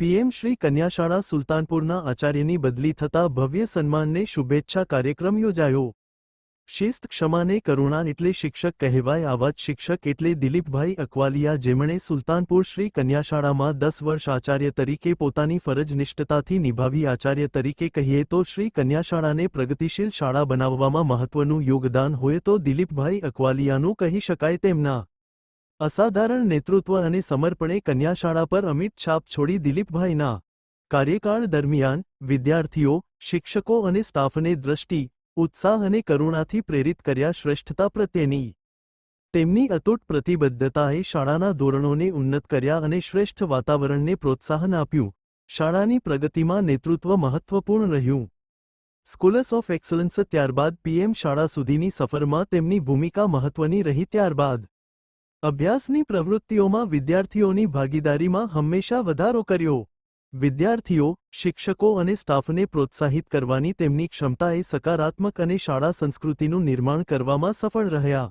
PM Shri કન્યાશાળા સુલતાનપુરના આચાર્યની બદલી થતા ભવ્ય સન્માનને શુભેચ્છા કાર્યક્રમ યોજાયો શિસ્ત ક્ષમાને કરુણા એટલે શિક્ષક કહેવાય આવા જ શિક્ષક એટલે દિલીપભાઈ અકવાલિયા જેમણે સુલતાનપુર શ્રી કન્યાશાળામાં દસ વર્ષ આચાર્ય તરીકે પોતાની ફરજ નિષ્ઠતાથી નિભાવી આચાર્ય તરીકે કહીએ તો શ્રી કન્યાશાળાને પ્રગતિશીલ શાળા બનાવવામાં મહત્વનું યોગદાન હોય તો દિલીપભાઈ અકવાલિયાનું કહી શકાય તેમના અસાધારણ નેતૃત્વ અને સમર્પણે કન્યાશાળા પર અમિટ છાપ છોડી દિલીપભાઈના કાર્યકાળ દરમિયાન વિદ્યાર્થીઓ શિક્ષકો અને સ્ટાફને દ્રષ્ટિ ઉત્સાહ અને કરુણાથી પ્રેરિત કર્યા શ્રેષ્ઠતા પ્રત્યેની તેમની અતૂટ પ્રતિબદ્ધતાએ શાળાના ધોરણોને ઉન્નત કર્યા અને શ્રેષ્ઠ વાતાવરણને પ્રોત્સાહન આપ્યું શાળાની પ્રગતિમાં નેતૃત્વ મહત્વપૂર્ણ રહ્યું સ્કૂલર્સ ઓફ એક્સલન્સ ત્યારબાદ પીએમ શાળા સુધીની સફરમાં તેમની ભૂમિકા મહત્વની રહી ત્યારબાદ અભ્યાસની પ્રવૃત્તિઓમાં વિદ્યાર્થીઓની ભાગીદારીમાં હંમેશા વધારો કર્યો. વિદ્યાર્થીઓ, શિક્ષકો અને સ્ટાફને પ્રોત્સાહિત કરવાની તેમની ક્ષમતાએ સકારાત્મક અને શાળા સંસ્કૃતિનું નિર્માણ કરવામાં સફળ રહ્યા.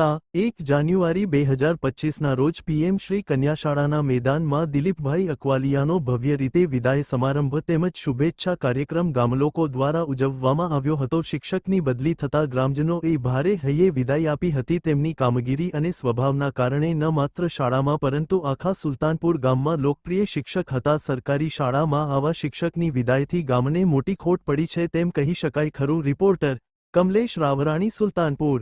તા એક જાન્યુઆરી બે હજાર પચ્ચીસના રોજ પીએમ શ્રી કન્યાશાળાના મેદાનમાં દિલીપભાઈ અકવાલિયાનો ભવ્ય રીતે વિદાય સમારંભ તેમજ શુભેચ્છા કાર્યક્રમ ગામલોકો દ્વારા ઉજવવામાં આવ્યો હતો. શિક્ષકની બદલી થતા ગ્રામજનોએ ભારે હૈયે વિદાય આપી હતી. તેમની કામગીરી અને સ્વભાવના કારણે ન માત્ર શાળામાં પરંતુ આખા સુલતાનપુર ગામમાં લોકપ્રિય શિક્ષક હતા. સરકારી શાળામાં આવા શિક્ષકની વિદાયથી ગામને મોટી ખોટ પડી છે તેમ કહી શકાય. ખરું. રિપોર્ટર કમલેશ રાવરાણી, સુલતાનપુર.